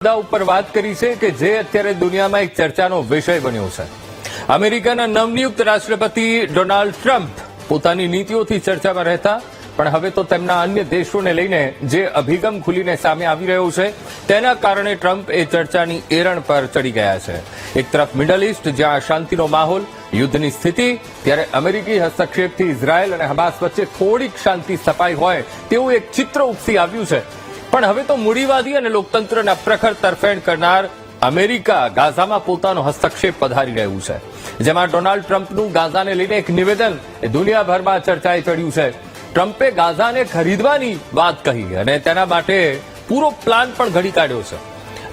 મુદ્દા ઉપર વાત કરી છે કે જે અત્યારે દુનિયામાં એક ચર્ચાનો વિષય બન્યો છે. અમેરિકાના નવનિયુક્ત રાષ્ટ્રપતિ ડોનાલ્ડ ટ્રમ્પ પોતાની નીતિઓથી ચર્ચામાં રહેતા, પણ હવે તો તેમના અન્ય દેશોને લઈને જે અભિગમ ખુલીને સામે આવી રહ્યો છે, તેના કારણે ટ્રમ્પ એ ચર્ચાની એરણ પર ચડી ગયા છે. એક તરફ મિડલ ઇસ્ટ જ્યાં શાંતિનો માહોલ, યુદ્ધની સ્થિતિ, ત્યારે અમેરિકી હસ્તક્ષેપથી ઇઝરાયેલ અને હમાસ વચ્ચે થોડીક શાંતિ સ્થપાઈ હોય તેવું એક ચિત્ર ઉપસી આવ્યું છે. પણ હવે તો મૂડીવાદી અને લોકતંત્રના પ્રખર તરફેણ કરનાર અમેરિકા ગાઝામાં પોતાનો હસ્તક્ષેપ પધારી રહ્યું છે, જેમાં ડોનાલ્ડ ટ્રમ્પનું ગાઝાને લઈને એક નિવેદન દુનિયાભરમાં ચર્ચાએ ચડ્યું છે. ટ્રમ્પે ગાઝાને ખરીદવાની વાત કહી અને તેના માટે પૂરો પ્લાન પણ ઘડી કાઢ્યો છે.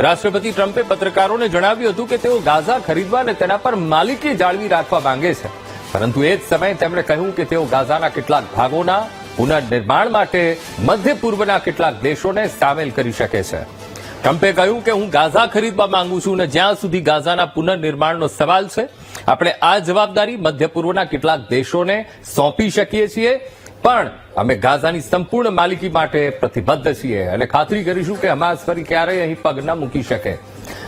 રાષ્ટ્રપતિ ટ્રમ્પે પત્રકારોને જણાવ્યું હતું કે તેઓ ગાઝા ખરીદવા અને તેના પર માલિકી જાળવી રાખવા માંગે છે. પરંતુ એ જ સમયે તેમણે કહ્યું કે તેઓ ગાઝાના કેટલાક ભાગોના પુનર્નિર્માણ માટે મધ્ય પૂર્વના કેટલાક દેશોને સામેલ કરી શકે છે. ટ્રમ્પે કહ્યું કે હું ગાઝા ખરીદવા માંગુ છું અને જ્યાં સુધી ગાઝાના પુનર્નિર્માણનો સવાલ છે, આપણે આ જવાબદારી મધ્ય પૂર્વના કેટલાક દેશોને સોંપી શકીએ છીએ. પણ અમે ગાઝાની સંપૂર્ણ માલિકી માટે પ્રતિબદ્ધ છીએ અને ખાતરી કરીશું કે હમાસ ફરી ક્યારેય અહીં પગ ન મૂકી શકે.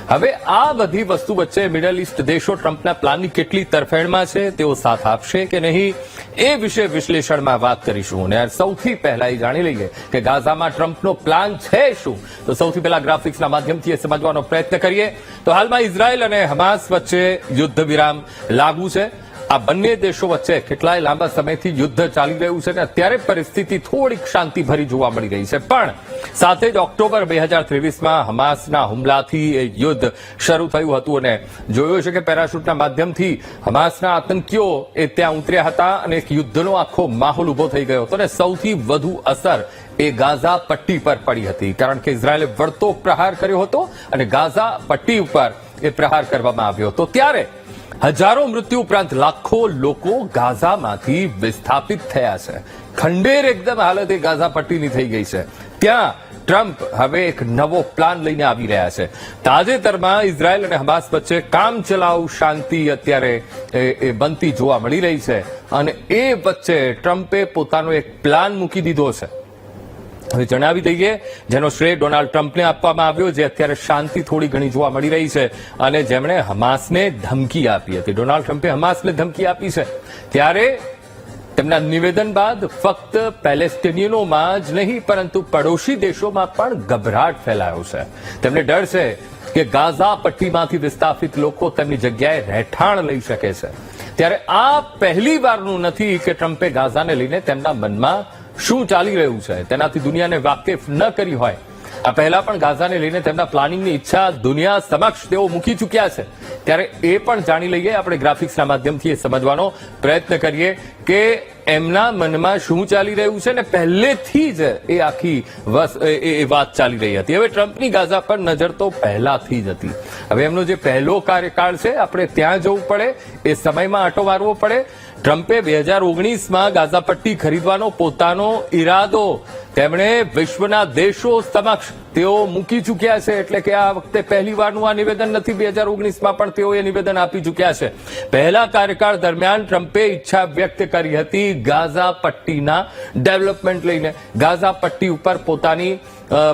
હવે આ બધી વસ્તુ વચ્ચે મિડલ ઇસ્ટ દેશો ટ્રમ્પના પ્લાનની કેટલી તરફેણમાં છે, તેઓ સાથ આપશે કે નહીં, એ વિશે વિશ્લેષણમાં વાત કરીશું. અને સૌથી પહેલા એ જાણી લઈએ કે ગાઝામાં ટ્રમ્પનો પ્લાન છે શું. તો સૌથી પહેલા ગ્રાફિક્સના માધ્યમથી એ સમજવાનો પ્રયત્ન કરીએ. તો હાલમાં ઇઝરાયલ અને હમાસ વચ્ચે યુદ્ધ વિરામ લાગુ છે. આ બંને દેશો વચ્ચે કેટલાય લાંબા સમયથી યુદ્ધ ચાલી રહ્યું છે અને અત્યારે પરિસ્થિતિ થોડીક શાંતિભરી જોવા મળી રહી છે. પણ સાથે જ ઓક્ટોબર બે હજાર ત્રેવીસમાં હમાસના હુમલાથી યુદ્ધ શરૂ થયું હતું અને જોયું છે કે પેરાશૂટના માધ્યમથી હમાસના આતંકીઓ એ ત્યાં ઉતર્યા હતા અને એક યુદ્ધનો આખો માહોલ ઊભો થઈ ગયો હતો અને સૌથી વધુ અસર એ ગાઝા પટ્ટી પર પડી હતી. કારણ કે ઇઝરાયેલે વળતો પ્રહાર કર્યો હતો અને ગાઝા પટ્ટી ઉપર એ પ્રહાર કરવામાં આવ્યો હતો. ત્યારે હજારો મૃત્યુ ઉપરાંત લાખો લોકો ગાઝામાંથી વિસ્થાપિત થયા છે. ખંડેર એકદમ હાલત એ ગાઝા પટ્ટીની થઈ ગઈ છે. ત્યાં ટ્રમ્પ હવે એક નવો પ્લાન લઈને આવી રહ્યા છે. તાજેતરમાં ઇઝરાયલ અને હમાસ વચ્ચે કામ ચલાવ શાંતિ અત્યારે એ બનતી જોવા મળી રહી છે. અને એ વચ્ચે ટ્રમ્પે પોતાનો એક પ્લાન મૂકી દીધો છે. જણાવી દઈએ, જેનો શ્રેય ડોનાલ્ડ ટ્રમ્પને આપવામાં આવ્યો, જે અત્યારે શાંતિ થોડી ઘણી જોવા મળી રહી છે અને જેમણે હમાસને ધમકી આપી હતી. ડોનાલ્ડ ટ્રમ્પે હમાસને ધમકી આપી છે. ત્યારે તેમના નિવેદન બાદ ફક્ત પેલેસ્ટિનિયનોમાં જ નહીં, પરંતુ પડોશી દેશોમાં પણ ગભરાટ ફેલાયો છે. તેમને ડર છે કે ગાઝા પટ્ટીમાંથી વિસ્થાપિત લોકો તેમની જગ્યાએ રહેઠાણ લઈ શકે છે. ત્યારે આ પહેલી વારનું નથી કે ટ્રમ્પે ગાઝાને લઈને તેમના મનમાં શું ચાલી રહ્યું છે? તેનાથી દુનિયાને વાકેફ ન કરી હોય. આ પહેલા પણ ગાઝાને લઈને તેમના પ્લાનિંગની ઈચ્છા દુનિયા સમક્ષ તેઓ મૂકી ચૂક્યા છે. ત્યારે એ પણ જાણી લઈએ, આપણે ગ્રાફિક્સના માધ્યમથી એ સમજવાનો પ્રયત્ન કરીએ કે એમના મનમાં શું ચાલી રહ્યું છે ને પહેલેથી જ એ આખી એ વાત ચાલી રહી હતી. હવે ટ્રમ્પની ગાઝા પર નજર તો પહેલાથી જ હતી. હવે એમનો જે પહેલો કાર્યકાળ છે, આપણે ત્યાં જવું પડે, એ સમયમાં આંટો મારવો પડે. ટ્રમ્પે બે હજાર ઓગણીસમાં ગાઝા પટ્ટી ખરીદવાનો પોતાનો ઈરાદો. તેમણે વિશ્વના દેશો સમક્ષ તેઓ મૂકી ચૂક્યા છે એટલે કે આ વખતે પહેલી વારનું આ નિવેદન નથી. બે હજાર ઓગણીસમાં પણ તેઓ એ નિવેદન આપી ચૂક્યા છે. પહેલા કાર્યકાળ દરમિયાન ટ્રમ્પે ઈચ્છા વ્યક્ત કરી હતી ગાઝા પટ્ટીના ડેવલપમેન્ટ લઈને. ગાઝા પટ્ટી ઉપર પોતાની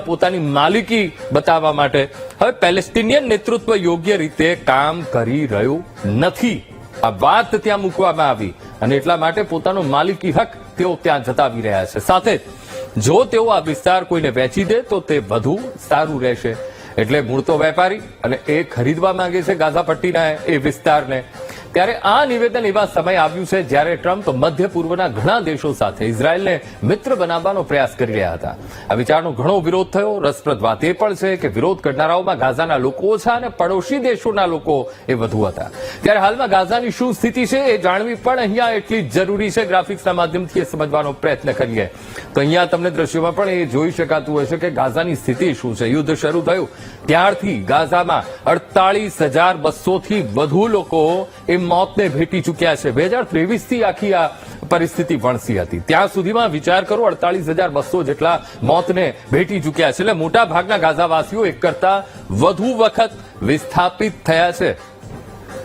પોતાની માલિકી બતાવવા માટે. હવે પેલેસ્ટિનિયન નેતૃત્વ યોગ્ય રીતે કામ કરી રહ્યું નથી. આ વાત ત્યાં મૂકવામાં આવી અને એટલા માટે પોતાનો માલિકી હક તેઓ ત્યાં જતાવી રહ્યા છે. સાથે જો તેઓ આ વિસ્તાર કોઈને વેચી દે, તો તે વધુ સારું રહેશે. એટલે મૂળ તો વેપારી અને એ ખરીદવા માંગે છે ગાઝા પટ્ટીના એ વિસ્તારને. ત્યારે આ નિવેદન એવા સમય આવ્યું છે જ્યારે ટ્રમ્પ મધ્ય પૂર્વના ઘણા દેશો સાથે ઇઝરાયલને મિત્ર બનાવવાનો પ્રયાસ કરી રહ્યા હતા. આ વિચારનો ઘણો વિરોધ થયો. રસપ્રદ વાત એ પણ છે કે વિરોધ કરનારાઓમાં ગાઝાના લોકો ઓછા અને પડોશી દેશોના લોકો એ વધુ હતા. ત્યારે હાલમાં ગાઝાની શું સ્થિતિ છે એ જાણવી પણ અહીંયા એટલી જ જરૂરી છે. ગ્રાફિક્સના માધ્યમથી એ સમજવાનો પ્રયત્ન કરીએ. તો અહીંયા તમને દ્રશ્યોમાં પણ એ જોઈ શકાતું હશે કે ગાઝાની સ્થિતિ શું છે. યુદ્ધ શરૂ થયું. ત્યારથી ગાઝામાં અડતાલીસ હજાર બસોથી વધુ લોકો એ મોતને ભેટી ચૂક્યા છે. બે હજાર ત્રેવીસથી આખી આ પરિસ્થિતિ વણસી હતી. ત્યાં સુધીમાં વિચાર કરો અડતાલીસ હજાર બસો જેટલા મોતને ભેટી ચૂક્યા છે. એટલે મોટા ભાગના ગાઝાવાસીઓ એક કરતા વધુ વખત વિસ્થાપિત થયા છે.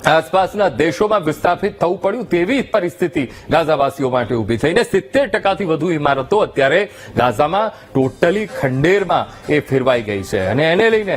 આસપાસના દેશોમાં વિસ્થાપિત થવું પડ્યું તેવી પરિસ્થિતિ ગાઝાવાસીઓ માટે ઊભી થઈને સિત્તેર ટકાથી વધુ ઇમારતો અત્યારે ગાઝામાં ટોટલી ખંડેરમાં એ ફેરવાઈ ગઈ છે. અને એને લઈને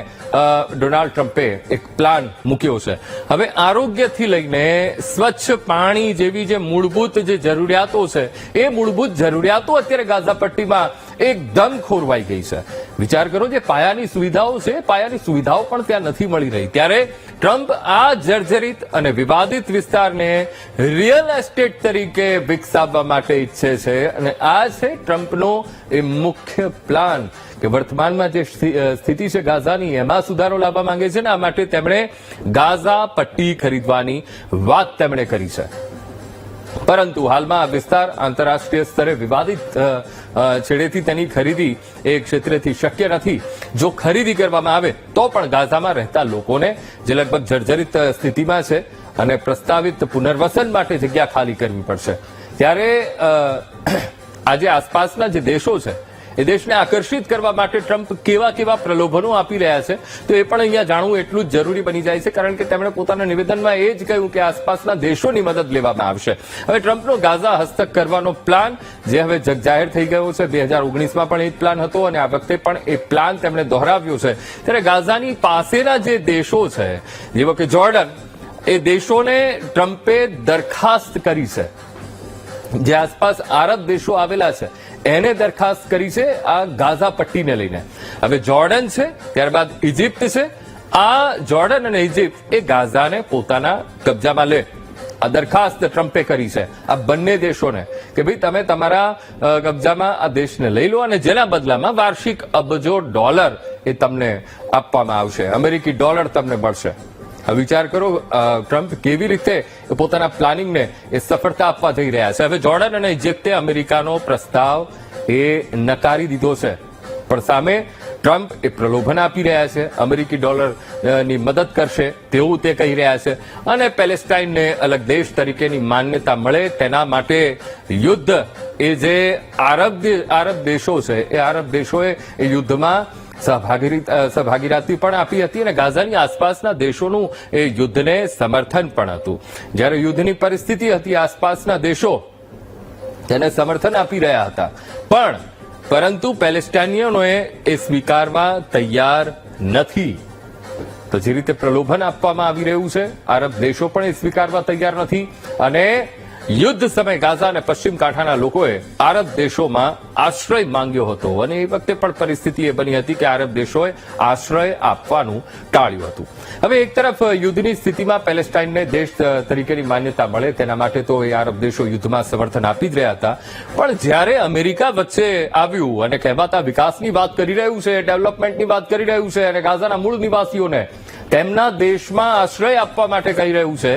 ડોનાલ્ડ ટ્રમ્પે એક પ્લાન મૂક્યો છે. હવે આરોગ્યથી લઈને સ્વચ્છ પાણી જેવી જે મૂળભૂત જે જરૂરિયાતો છે, એ મૂળભૂત જરૂરિયાતો અત્યારે ગાઝા પટ્ટીમાં એકદમ ખોરવાઈ ગઈ છે. વિચાર કરો જે પાયાની સુવિધાઓ છે, પાયાની સુવિધાઓ પણ ત્યાં નથી મળી રહી. ત્યારે ટ્રમ્પ આ જર્જરિત અને વિવાદિત વિસ્તારને રિયલ એસ્ટેટ તરીકે વિકસાવવા માટે ઈચ્છે છે. અને આ છે ટ્રમ્પનો એ મુખ્ય પ્લાન કે વર્તમાનમાં જે સ્થિતિ છે ગાઝાની, એમાં સુધારો લાવવા માંગે છે ને આ માટે તેમણે ગાઝા પટ્ટી ખરીદવાની વાત તેમણે કરી છે. પરંતુ હાલમાં આ વિસ્તાર આંતરરાષ્ટ્રીય સ્તરે વિવાદિત છેડેથી તેની ખરીદી એ ક્ષેત્રેથી શક્ય નથી. જો ખરીદી કરવામાં આવે, તો પણ ગાઝામાં રહેતા લોકોને જે લગભગ જર્જરિત સ્થિતિમાં છે અને પ્રસ્તાવિત પુનર્વસન માટે જગ્યા ખાલી કરવી પડશે. ત્યારે આજે આસપાસના જે દેશો છે એ દેશને આકર્ષિત કરવા માટે ટ્રમ્પ કેવા કેવા પ્રલોભનો આપી રહ્યા છે, તો એ પણ અહીંયા જાણવું એટલું જ જરૂરી બની જાય છે, કારણ કે તેમણે પોતાના નિવેદનમાં એ જ કહ્યું કે આસપાસના દેશોની મદદ લેવામાં આવશે. હવે ટ્રમ્પનો ગાઝા હસ્તક કરવાનો પ્લાન, જે હવે જગજાહેર થઈ ગયો છે, બે હજાર ઓગણીસમાં પણ એ જ પ્લાન હતો અને આ વખતે પણ એ પ્લાન તેમણે દોહરાવ્યો છે. ત્યારે ગાઝાની પાસેના જે દેશો છે, જેવો કે જોર્ડન, એ દેશોને ટ્રમ્પે દરખાસ્ત કરી છે. જે આસપાસ આરબ દેશો આવેલા છે એને દરખાસ્ત કરી છે આ ગાઝા પટ્ટીને લઈને. હવે જોર્ડન છે, ત્યારબાદ ઇજિપ્ત છે. આ જોર્ડન અને ઇજિપ્ત એ ગાઝાને પોતાના કબજામાં લે. આ દરખાસ્ત ટ્રમ્પે કરી છે. આ બંને દેશોને કે ભાઈ તમે તમારા કબજામાં આ દેશને લઈ લો અને જેના બદલામાં વાર્ષિક અબજો ડોલર એ તમને આપવામાં આવશે. અમેરિકી ડોલર તમને મળશે. વિચાર કરો ટ્રમ્પ કેવી રીતે પોતાના પ્લાનિંગને એ સફળતા આપવા જઈ રહ્યા છે? હવે જોર્ડન અને ઇજિપ્તે અમેરિકાનો પ્રસ્તાવ એ નકારી દીધો છે. પણ સામે ટ્રમ્પ એ પ્રલોભન આપી રહ્યા છે, અમેરિકી ડોલરની મદદ કરશે તેવું તે કહી રહ્યા છે. અને પેલેસ્ટાઇનને અલગ દેશ તરીકેની માન્યતા મળે તેના માટે યુદ્ધ એ જે આરબ આરબ દેશો છે, એ આરબ દેશોએ એ યુદ્ધમાં સહભાગી અ, સહભાગીરાતી પણ આપી હતી અને ગાઝાની આસપાસના દેશોનું એ યુદ્ધને સમર્થન પણ હતું. જ્યારે યુદ્ધની પરિસ્થિતિ હતી આસપાસના દેશો તેને સમર્થન આપી રહ્યા હતા. પણ પરંતુ પેલેસ્ટાઇનિયનોએ એ સ્વીકારવા તૈયાર નથી. તો જે રીતે પ્રલોભન આપવામાં આવી રહ્યું છે આરબ દેશો પણ એ સ્વીકારવા તૈયાર નથી. અને યુદ્ધ સમય ગાઝા અને પશ્ચિમ કાંઠાના લોકોએ આરબ દેશોમાં આશ્રય માંગ્યો હતો. અને એ વખતે પણ પરિસ્થિતિ એ બની હતી કે આરબ દેશોએ આશ્રય આપવાનું ટાળ્યું હતું. હવે એક તરફ યુદ્ધની સ્થિતિમાં પેલેસ્ટાઇનને દેશ તરીકેની માન્યતા મળે તેના માટે તો એ આરબ દેશો યુદ્ધમાં સમર્થન આપી જ રહ્યા હતા. પણ જ્યારે અમેરિકા વચ્ચે આવ્યું અને કહેવાતા વિકાસની વાત કરી રહ્યું છે, ડેવલપમેન્ટની વાત કરી રહ્યું છે અને ગાઝાના મૂળ નિવાસીઓને તેમના દેશમાં આશ્રય આપવા માટે કહી રહ્યું છે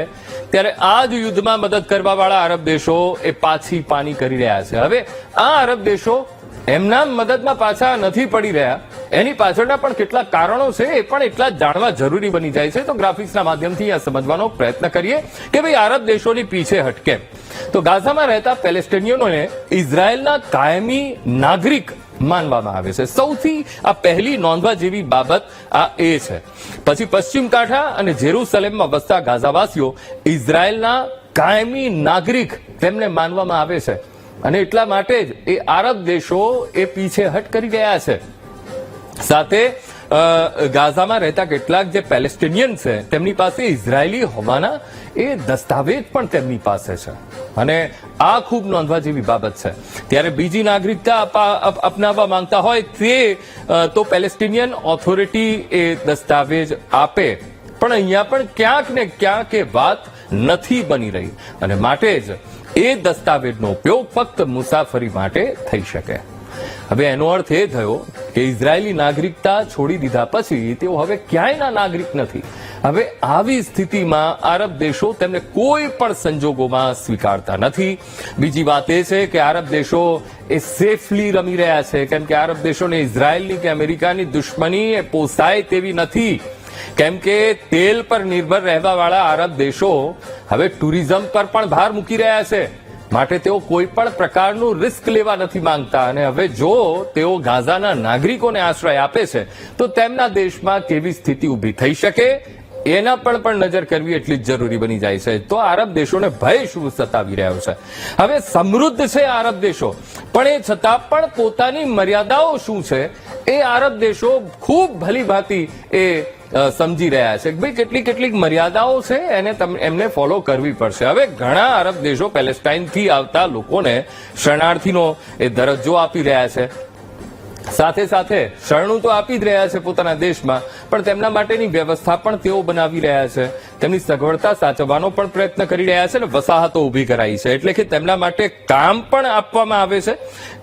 ત્યારે આ જ યુદ્ધમાં મદદ કરવાવાળા અરબ દેશો એ પાછી પાની કરી રહ્યા છે. હવે આ અરબ દેશો એમના મદદમાં પાછા નથી પડી રહ્યા. એની પાછળના પણ કેટલાક કારણો છે, એ પણ એટલા જાણવા જરૂરી બની જાય છે. તો ગ્રાફિક્સના માધ્યમથી આ સમજવાનો પ્રયત્ન કરીએ કે ભાઈ આરબ દેશોની પીછે હટકે. તો ગાઝામાં રહેતા પેલેસ્ટિનિયનોને ઇઝરાયલના કાયમી નાગરિક માનવામાં આવે છે. સૌથી આ પહેલી નોંધવા જેવી બાબત આ એ છે. પછી પશ્ચિમ કાંઠા અને જેરુસલેમમાં વસતા ગાઝાવાસીઓ ઇઝરાયલના કાયમી નાગરિક તેમને માનવામાં આવે છે. અને એટલા માટે જ એ આરબ દેશો એ પીછેહટ કરી ગયા છે. સાથે ગાઝામાં રહેતા કેટલાક જે પેલેસ્ટિનિયન છે, તેમની પાસે ઇઝરાયેલી હોવાના એ દસ્તાવેજ પણ તેમની પાસે છે. અને આ ખૂબ નોંધવા જેવી બાબત છે. ત્યારે બીજી નાગરિકતા અપનાવવા માંગતા હોય તે તો પેલેસ્ટિનિયન ઓથોરિટી એ દસ્તાવેજ આપે. પણ અહીંયા પણ ક્યાંક ને ક્યાંક એ વાત નથી બની રહી. અને માટે જ એ દસ્તાવેજનો ઉપયોગ ફક્ત મુસાફરી માટે થઈ શકે. હવે એનો અર્થ એ થયો કે ઇઝરાયેલી નાગરિકતા છોડી દીધા પછી તેઓ હવે ક્યાંયના નાગરિક નથી. હવે આવી સ્થિતિમાં આરબ દેશો તેમને કોઈ પણ સંજોગોમાં સ્વીકારતા નથી. બીજી વાત એ છે કે આરબ દેશો એ સેફલી રમી રહ્યા છે. કેમ કે આરબ દેશોને ઇઝરાયેલની કે અમેરિકાની દુશ્મની એ પોસાય તેવી નથી. કેમ કે તેલ પર નિર્ભર રહેવાવાળા આરબ દેશો હવે ટુરિઝમ પર પણ ભાર મૂકી રહ્યા છે. માટે તેઓ કોઈ પણ પ્રકારનું રિસ્ક લેવા નથી માંગતા. અને હવે જો તેઓ ગાઝાના નાગરિકોને આશ્રય આપે છે, તો તેમના દેશમાં કેવી સ્થિતિ ઊભી થઈ શકે? એના પર પણ નજર કરવી એટલી જ જરૂરી બની જાય છે. તો આરબ દેશોને ભય શું સતાવી રહ્યો છે? હવે સમૃદ્ધ છે આરબ દેશો. પણ એ છતાં પણ પોતાની મર્યાદાઓ શું છે? એ આરબ દેશો ખૂબ ભલીભાંતિ એ સમજી રહ્યા છે ભાઈ કેટલી કેટલીક મર્યાદાઓ છે, એને એમને ફોલો કરવી પડશે. હવે ઘણા અરબ દેશો પેલેસ્ટાઇનથી આવતા લોકોને શરણાર્થીનો એ દરજ્જો આપી રહ્યા છે. સાથે સાથે શરણું તો આપી જ રહ્યા છે પોતાના દેશમાં, પણ તેમના માટેની વ્યવસ્થા પણ તેઓ બનાવી રહ્યા છે. તેમની સગવડતા સાચવવાનો પણ પ્રયત્ન કરી રહ્યા છે અને વસાહતો ઊભી કરાઈ છે. એટલે કે તેમના માટે કામ પણ આપવામાં આવે છે.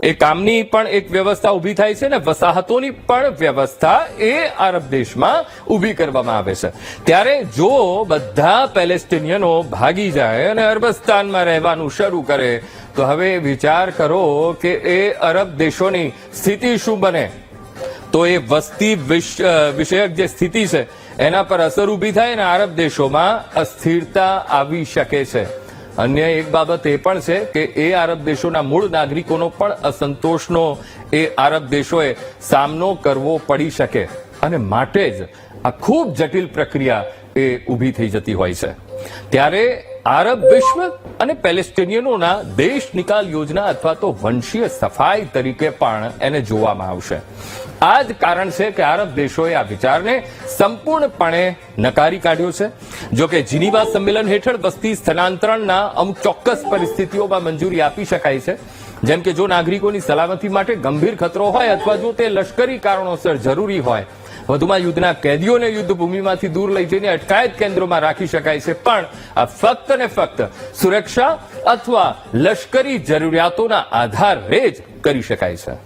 એ કામની પણ એક વ્યવસ્થા ઊભી થાય છે અને વસાહતોની પણ વ્યવસ્થા એ આરબ દેશમાં ઊભી કરવામાં આવે છે. ત્યારે જો બધા પેલેસ્ટિનિયનો ભાગી જાય અને અરબસ્તાનમાં રહેવાનું શરૂ કરે તો હવે વિચાર કરો કે એ અરબ દેશોની સ્થિતિ શું બને? તો એ વસ્તી વિષયક જે સ્થિતિ છે, એના પર અસર ઊભી થાય અને આરબ દેશોમાં અસ્થિરતા આવી શકે છે. અન્ય એક બાબત એ પણ છે કે એ આરબ દેશોના મૂળ નાગરિકોનો પણ અસંતોષનો એ આરબ દેશોએ સામનો કરવો પડી શકે. અને માટે જ આ ખૂબ જટિલ પ્રક્રિયા એ ઊભી થઈ જતી હોય છે. ત્યારે આરબ વિશ્વ અને પેલેસ્ટિનિયનોના દેશ નિકાલ યોજના અથવા તો વંશીય સફાઈ તરીકે પણ એને જોવામાં આવશે. આ જ કારણ છે કે આરબ દેશોએ આ વિચારને સંપૂર્ણપણે નકારી કાઢ્યો છે. જો કે જીનીવા સંમેલન હેઠળ વસ્તી સ્થાનાંતરણના અમુક ચોક્કસ પરિસ્થિતિઓમાં મંજૂરી આપી શકાય છે. જેમ કે જો નાગરિકોની સલામતી માટે ગંભીર ખતરો હોય અથવા જો તે લશ્કરી કારણોસર જરૂરી હોય વધુમાં યુદ્ધના કેદીઓને યુદ્ધ ભૂમિમાંથી દૂર લઈ જઈને અટકાયત કેન્દ્રોમાં રાખી શકાય છે. પણ આ ફક્ત ને ફક્ત સુરક્ષા અથવા લશ્કરી જરૂરિયાતોના આધારે જ કરી શકાય છે.